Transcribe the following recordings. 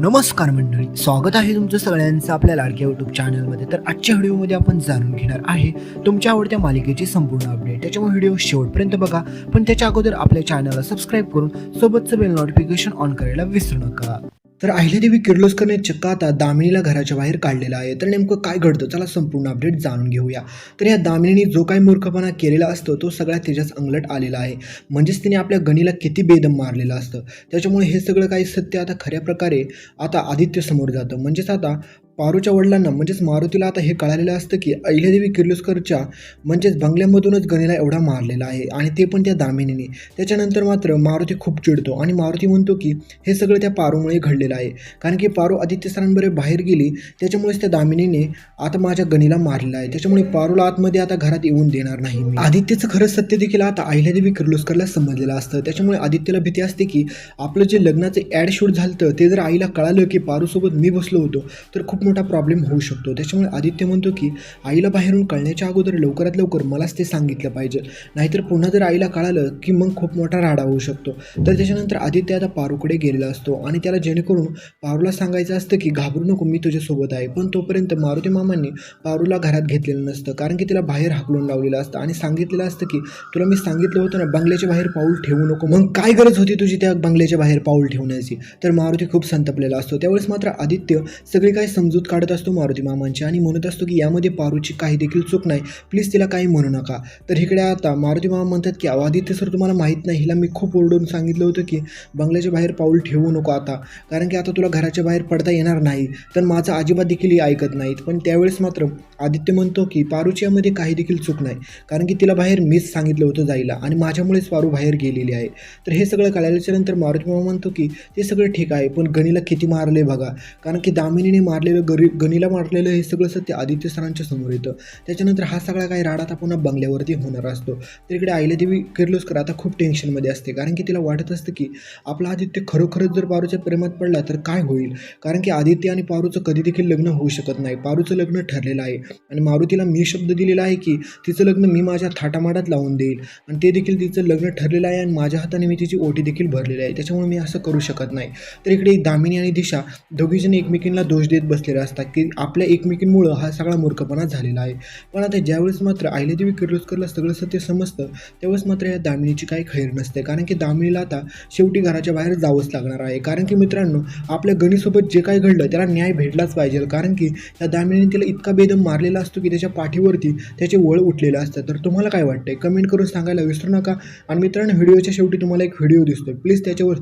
नमस्कार मंडळी स्वागत आहे तुमचं सगळ्यांचं आपल्या लाडक्या यूट्यूब चॅनलमध्ये तर आजच्या व्हिडिओमध्ये आपण जाणून घेणार आहे तुमच्या आवडत्या मालिकेची संपूर्ण अपडेट त्याच्यामुळे व्हिडिओ शेवटपर्यंत बघा पण त्याच्या अगोदर आपल्या चॅनलला सबस्क्राईब करून सोबतचं बेल नोटिफिकेशन ऑन करायला विसरू नका. तर अहिल्यादेवी किर्लोस्करने चक्क आता दामिनीला घराच्या बाहेर काढलेला आहे. तर नेमकं काय घडतं? चला संपूर्ण अपडेट जाणून घेऊया. तर या दामिनीने जो काही मूर्खपणा केलेला असतो तो सगळ्या तिच्याच अंगलट आलेला आहे. म्हणजेच तिने आपल्या गणीला किती बेदम मारलेलं असतं? त्याच्यामुळे हे सगळं काही सत्य आता खऱ्या प्रकारे आता आदित्य समोर जातं. म्हणजेच आता पारूच्या वडिलांना म्हणजेच मारुतीला आता हे कळालेलं असतं की अहिल्यादेवी किर्लोस्करच्या म्हणजेच बंगल्यामधूनच गणीला एवढा मारलेला आहे आणि ते पण त्या दामिनीने. त्याच्यानंतर मात्र मारुती खूप चिडतो आणि मारुती म्हणतो की हे सगळं त्या पारूमुळे घडलेलं आहे. कारण की पारू आदित्य सरांबरोबर बाहेर गेली त्याच्यामुळेच त्या दामिनीने आता माझ्या गणीला मारलेलं आहे. त्याच्यामुळे पारूला आतमध्ये आता घरात येऊन देणार नाही मी. आदित्यचं खरं सत्य देखील आता अहिल्यादेवी किर्लोस्करला समजलेलं असतं. त्याच्यामुळे आदित्यला भीती असते की आपलं जे लग्नाचं ॲड शूट झालं ते जर आईला कळालं की पारूसोबत मी बसलो होतो तर खूप मोठा प्रॉब्लेम होऊ शकतो. त्याच्यामुळे आदित्य म्हणतो की आईला बाहेरून कळण्याच्या अगोदर लवकरात लवकर मलाच ते सांगितलं पाहिजे. नाहीतर पुन्हा जर आईला कळालं की मग खूप मोठा राडा होऊ शकतो. तर त्याच्यानंतर आदित्य आता पारूकडे गेलेला असतो आणि त्याला जेणेकरून पारूला सांगायचं असतं की घाबरू नको मी तुझ्यासोबत आहे. पण तोपर्यंत मारुती मामांनी पारूला घरात घेतलेलं नसतं. कारण की तिला बाहेर हाकलून लावलेलं असतं आणि सांगितलेलं असतं की तुला मी सांगितलं होतं ना बंगल्याच्या बाहेर पाऊल ठेवू नको. मग काय गरज होती तुझी त्या बंगल्याच्या बाहेर पाऊल ठेवण्याची? तर मारुती खूप संतपलेला असतो. त्यावेळेस मात्र आदित्य सगळी काही समजूत काढत असतो मारुती मामांची आणि म्हणत असतो की यामध्ये पारूची काही देखील चूक नाही. प्लीज तिला काही म्हणू नका. तर इकडे आता मारुती मामा म्हणतात की आदित्य सर तुम्हाला माहीत नाही. हिला मी खूप ओरडून सांगितलं होतं की बंगल्याच्या बाहेर पाऊल ठेवू नको आता. कारण की आता तुला घराच्या बाहेर पडता येणार नाही. तर माझं अजिबात देखील ऐकत नाहीत. पण त्यावेळेस मात्र आदित्य म्हणतो की पारूची यामध्ये काही देखील चूक नाही. कारण की तिला बाहेर मीच सांगितलं होतं जायला आणि माझ्यामुळेच पारू बाहेर गेलेली आहे. तर हे सगळं कळाल्याच्या नंतर मारुती मामा म्हणतो की ते सगळं ठीक आहे पण गणीला किती मारले बघा. कारण की दामिनीने मारलेलं गरी गणीला मारलेलं हे सगळं सत्य आदित्य सरांच्या समोर येतं. त्याच्यानंतर हा सगळा काही राडा आता पुन्हा बंगल्यावरती होणार असतो. तर इकडे आईलादेवी किर्लोस्कर आता खूप टेन्शनमध्ये असते. कारण की तिला वाटत असतं की आपला आदित्य खरोखरच जर पारूच्या प्रेमात पडला तर काय होईल? कारण की आदित्य आणि पारूचं कधी देखील लग्न होऊ शकत नाही. पारूचं लग्न ठरलेलं आहे. आणि मारुतीला मी शब्द दिलेला आहे की तिचं लग्न मी माझ्या थाटामाटात लावून देईल. आणि ते देखील तिचं लग्न ठरलेलं आहे आणि माझ्या हाताने मी तिची ओटी देखील भरलेली आहे. त्याच्यामुळे मी असं करू शकत नाही. तर इकडे दामिनी आणि दिशा दोघीजण एकमेकींना दोष देत बसलेले असतात की आपल्या एकमेकींमुळं हा सगळा मूर्खपणा झालेला आहे. पण आता ज्यावेळेस मात्र अहिल्यादेवी किर्लोस्करला सगळं सत्य समजतं त्यावेळेस मात्र या दामिनीची काही खैर नसते. कारण की दामिनीला आता शेवटी घराच्या बाहेर जावंच लागणार आहे. कारण की मित्रांनो आपल्या गणीसोबत जे काही घडलं त्याला न्याय भेटलाच पाहिजे. कारण की या दामिनीने तिला इतका बेदम मारलेला असतो की त्याच्या पाठीवरती त्याचे वळ उठलेलं असतं तर तुम्हाला काय वाटतंय? कमेंट करून सांगायला विसरू नका. आणि मित्रांनो व्हिडिओच्या शेवटी तुम्हाला एक व्हिडिओ दिसतोय. प्लीज त्याच्यावर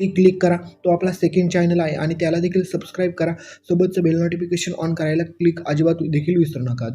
ती क्लिक करा. तो आपला सेकंड चॅनल आहे आणि त्याला देखील सबस्क्राईब करा. सोबतचं बेल नोटिफिकेशन ऑन करायला क्लिक अजिबात देखील विसरू नका.